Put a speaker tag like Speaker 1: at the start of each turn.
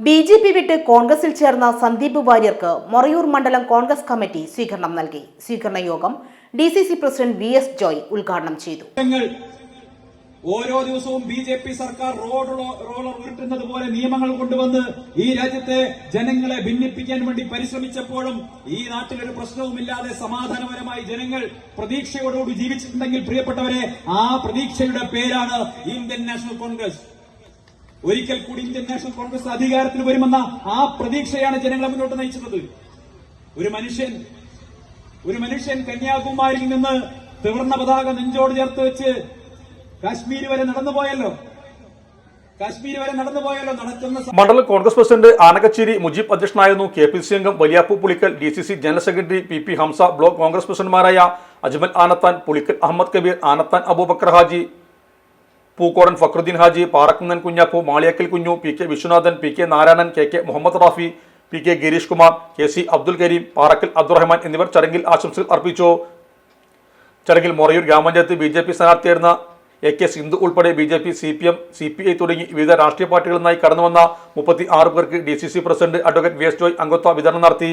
Speaker 1: B J P വിട്ട് കോൺഗ്രസിൽ ചേർന്ന സന്ദീപ് വാര്യർക്ക് മൊറയൂർ മണ്ഡലം കോൺഗ്രസ് കമ്മിറ്റി സ്വീകരണം നൽകി. സ്വീകരണ യോഗം D C C president V S Joy ഉദ്ഘാടനം ചെയ്തു.
Speaker 2: ഓരോ ദിവസവും ബി ജെ പി സർക്കാർ റോഡ് റോളർ ഉരുട്ടുന്നത് പോലെ നിയമങ്ങൾ കൊണ്ടുവന്ന് ഈ രാജ്യത്തെ ജനങ്ങളെ ഭിന്നിപ്പിക്കാൻ വേണ്ടി പരിശ്രമിച്ചപ്പോഴും ഈ നാട്ടിലൊരു പ്രശ്നവുമില്ലാതെ സമാധാനപരമായി ജനങ്ങൾ പ്രതീക്ഷയോടുകൂടി ജീവിച്ചിട്ടുണ്ടെങ്കിൽ പ്രിയപ്പെട്ടവരെ ആ പ്രതീക്ഷയുടെ പേരാണ് ഇന്ത്യൻ നാഷണൽ കോൺഗ്രസ്. ഒരിക്കൽ കൂടി ഇന്ത്യൻ നാഷണൽ കോൺഗ്രസ് അധികാരത്തിൽ വരുമെന്ന ആ പ്രതീക്ഷയാണ് ജനങ്ങളെ മുന്നോട്ട് നയിച്ചത് ഒരു മനുഷ്യൻ ഒരു മനുഷ്യൻ കന്യാകുമാരിയിൽ നിന്ന് ത്രിവർണ പതാക നെഞ്ചോട് ചേർത്ത് വെച്ച് കാശ്മീർ വരെ നടന്നുപോയല്ലോ
Speaker 3: മണ്ഡലം കോൺഗ്രസ് പ്രസിഡന്റ് ആനകച്ചേരി മുജീബ് അധ്യക്ഷനായിരുന്നു കെ പി സി അംഗം Valiyappu Pulikkal D C C general secretary P P Hamsa block Congress പ്രസിഡന്റുമാരായ Ajmal Anathan Pulikkal Ahmed Kabir Anathan Abubakar Haji Pookodan Fakhruddin Haji Parakkunnan Kunjappu Maliyakkal Kunju P K Viswanathan P K Narayanan K K Muhammad Rafi P K Gireesh Kumar K C Abdul Kareem Parakkal Abdurahman എന്നിവർ ചടങ്ങിൽ ആശംസകൾ അർപ്പിച്ചു. ചടങ്ങിൽ മൊറയൂർ ഗ്രാമപഞ്ചായത്ത് B J P സ്ഥാനാർത്ഥിയായിരുന്ന A K Sindhu ഉൾപ്പെടെ B J P C P M C P I തുടങ്ങി വിവിധ രാഷ്ട്രീയ പാർട്ടികളിൽ നിന്നായി കടന്നുവന്ന മുപ്പത്തി ആറ് പേർക്ക് D C C president advocate V S Joy അംഗത്വ വിതരണം നടത്തി.